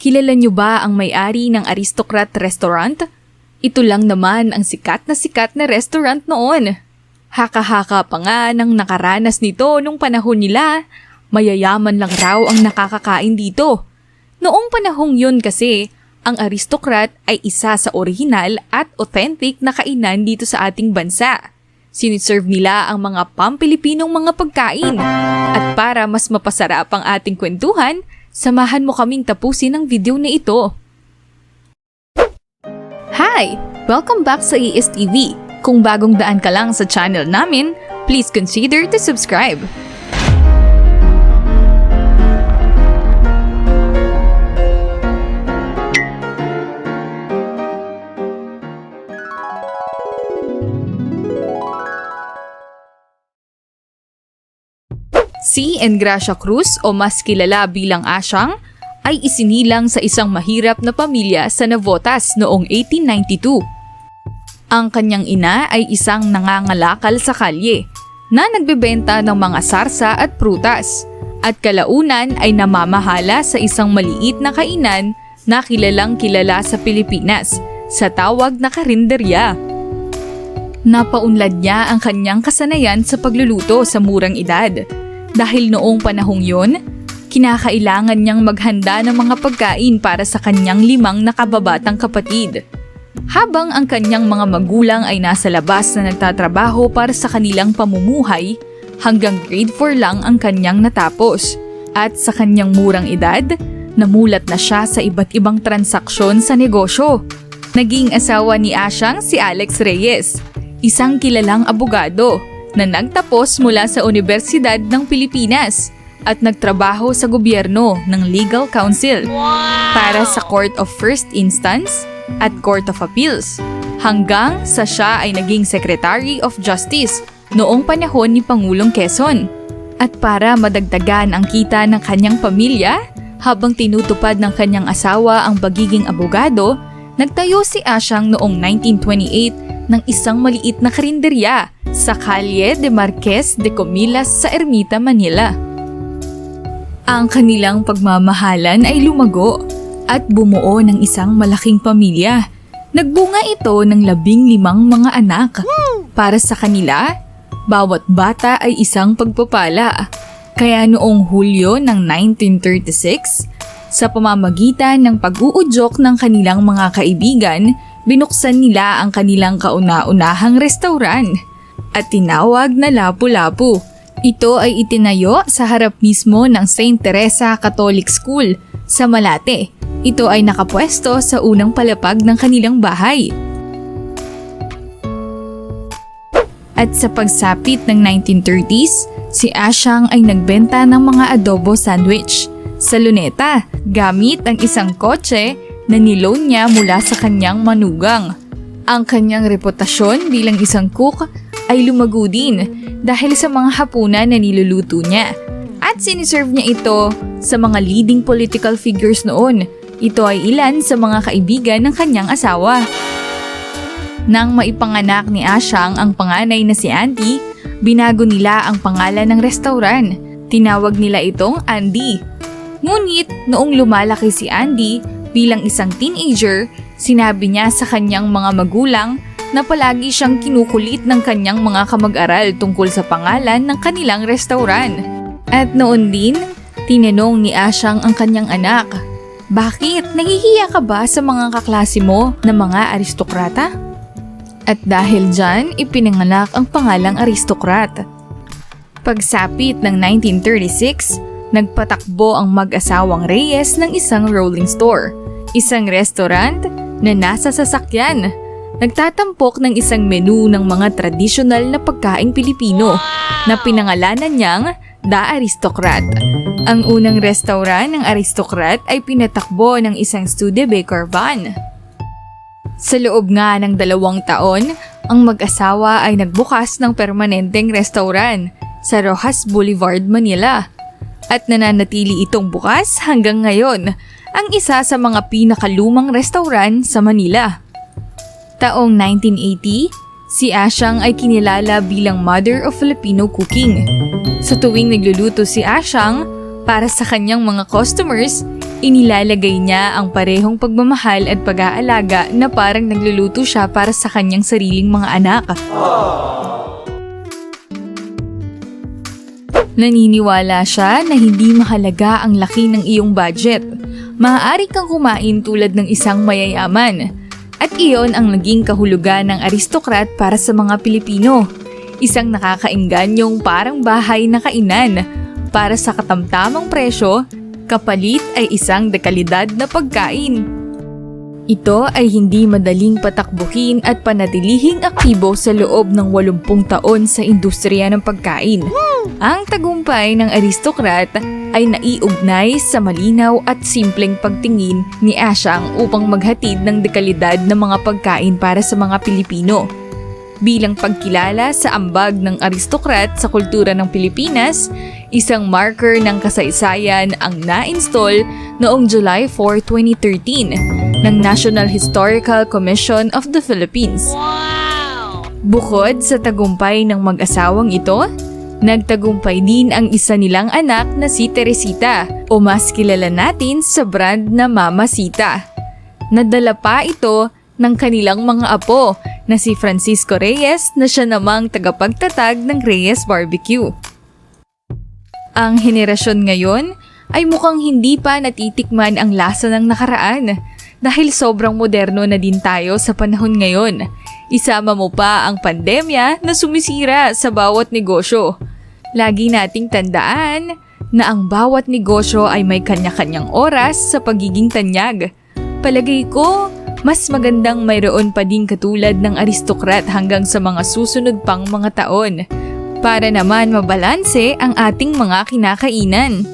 Kilala niyo ba ang may-ari ng Aristocrat Restaurant? Ito lang naman ang sikat na sikat na restaurant noon. Haka-haka pa nga nang nakaranas nito nung panahon nila. Mayayaman lang raw ang nakakakain dito. Noong panahong yun kasi, ang aristocrat ay isa sa original at authentic na kainan dito sa ating bansa. Siniserve nila ang mga pampilipinong mga pagkain. At para mas mapasarap ang ating kwentuhan, samahan mo kaming tapusin ang video na ito. Hi! Welcome back sa ESTV. Kung bagong daan ka lang sa channel namin, please consider to subscribe. Si Engracia Cruz o mas kilala bilang Asyang ay isinilang sa isang mahirap na pamilya sa Navotas noong 1892. Ang kanyang ina ay isang nangangalakal sa kalye na nagbebenta ng mga sarsa at prutas at kalaunan ay namamahala sa isang maliit na kainan na kilalang kilala sa Pilipinas sa tawag na karinderya. Napaunlad niya ang kanyang kasanayan sa pagluluto sa murang edad dahil noong panahong yon, kinakailangan niyang maghanda ng mga pagkain para sa kanyang limang nakababatang kapatid. Habang ang kanyang mga magulang ay nasa labas na nagtatrabaho para sa kanilang pamumuhay, hanggang grade 4 lang ang kanyang natapos. At sa kanyang murang edad, namulat na siya sa iba't ibang transaksyon sa negosyo. Naging asawa ni Asyang si Alex Reyes, isang kilalang abogado na nagtapos mula sa Universidad ng Pilipinas at nagtrabaho sa gobyerno ng Legal Council para sa Court of First Instance at Court of Appeals hanggang sa siya ay naging Secretary of Justice noong panahon ni Pangulong Quezon. At para madagdagan ang kita ng kanyang pamilya habang tinutupad ng kanyang asawa ang pagiging abogado, nagtayo si Asyang noong 1928 ng isang maliit na karinderya sa Calle de Marquez de Comilas sa Ermita, Manila. Ang kanilang pagmamahalan ay lumago at bumuo ng isang malaking pamilya. Nagbunga ito ng labing limang mga anak. Para sa kanila, bawat bata ay isang pagpapala. Kaya noong Hulyo ng 1936, sa pamamagitan ng pag-uudyok ng kanilang mga kaibigan, binuksan nila ang kanilang kauna-unahang restauran at tinawag na Lapu-Lapu. Ito ay itinayo sa harap mismo ng St. Teresa Catholic School sa Malate. Ito ay nakapwesto sa unang palapag ng kanilang bahay. At sa pagsapit ng 1930s, si Asyang ay nagbenta ng mga adobo sandwich sa luneta gamit ang isang kotse na niloan niya mula sa kanyang manugang. Ang kanyang reputasyon bilang isang cook ay lumago din dahil sa mga hapunan na niluluto niya. At siniserve niya ito sa mga leading political figures noon. Ito ay ilan sa mga kaibigan ng kanyang asawa. Nang maipanganak ni Asyang ang panganay na si Andy, binago nila ang pangalan ng restaurant. Tinawag nila itong Andy. Ngunit noong lumalaki si Andy bilang isang teenager, sinabi niya sa kanyang mga magulang na palagi siyang kinukulit ng kanyang mga kamag-aral tungkol sa pangalan ng kanilang restaurant. At noon din, tinanong ni Asyang ang kanyang anak, Bakit? Nahihiya ka ba sa mga kaklase mo na mga aristokrata? At dahil dyan, ipinanganak ang pangalang aristokrat. Pagsapit ng 1936, nagpatakbo ang mag-asawang Reyes ng isang rolling store, isang restaurant na nasa sasakyan nagtatampok ng isang menu ng mga tradisyonal na pagkaing Pilipino na pinangalanan niyang The Aristocrat. Ang unang restaurant ng Aristocrat ay pinatakbo ng isang Studebaker van. Sa loob nga ng dalawang taon, ang mag-asawa ay nagbukas ng permanenteng restaurant sa Rojas Boulevard, Manila. At nananatili itong bukas hanggang ngayon, ang isa sa mga pinakalumang restaurant sa Manila. Taong 1980, si Asyang ay kinilala bilang Mother of Filipino Cooking. Sa tuwing nagluluto si Asyang, para sa kanyang mga customers, Inilalagay niya ang parehong pagmamahal at pag-aalaga na parang nagluluto siya para sa kanyang sariling mga anak. Naniniwala siya na hindi mahalaga ang laki ng iyong budget. Maaari kang kumain tulad ng isang mayayaman. At iyon ang naging kahulugan ng aristokrat para sa mga Pilipino. Isang nakakainganyong parang bahay na kainan. Para sa katamtamang presyo, kapalit ay isang dekalidad na pagkain. Ito ay hindi madaling patakbuhin at panatilihing aktibo sa loob ng 80 taon sa industriya ng pagkain. Ang tagumpay ng aristokrat ay naiugnay sa malinaw at simpleng pagtingin ni Asyang upang maghatid ng dekalidad ng mga pagkain para sa mga Pilipino. Bilang pagkilala sa ambag ng aristokrat sa kultura ng Pilipinas, isang marker ng kasaysayan ang na-install noong July 4, 2013 ng National Historical Commission of the Philippines. Bukod sa tagumpay ng mag-asawang ito, nagtagumpay din ang isa nilang anak na si Teresita o mas kilala natin sa brand na Mama Sita. Nadala pa ito ng kanilang mga apo na si Francisco Reyes na siya namang tagapagtatag ng Reyes Barbecue. Ang henerasyon ngayon ay mukhang hindi pa natitikman ang lasa ng nakaraan dahil sobrang moderno na din tayo sa panahon ngayon. Isama mo pa ang pandemya na sumisira sa bawat negosyo. Lagi nating tandaan na ang bawat negosyo ay may kanya-kanyang oras sa pagiging tanyag. Palagay ko, mas magandang mayroon pa din katulad ng aristokrat hanggang sa mga susunod pang mga taon para naman mabalanse ang ating mga kinakainan.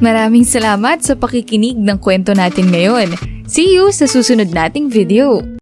Maraming salamat sa pakikinig ng kwento natin ngayon. See you sa susunod nating video.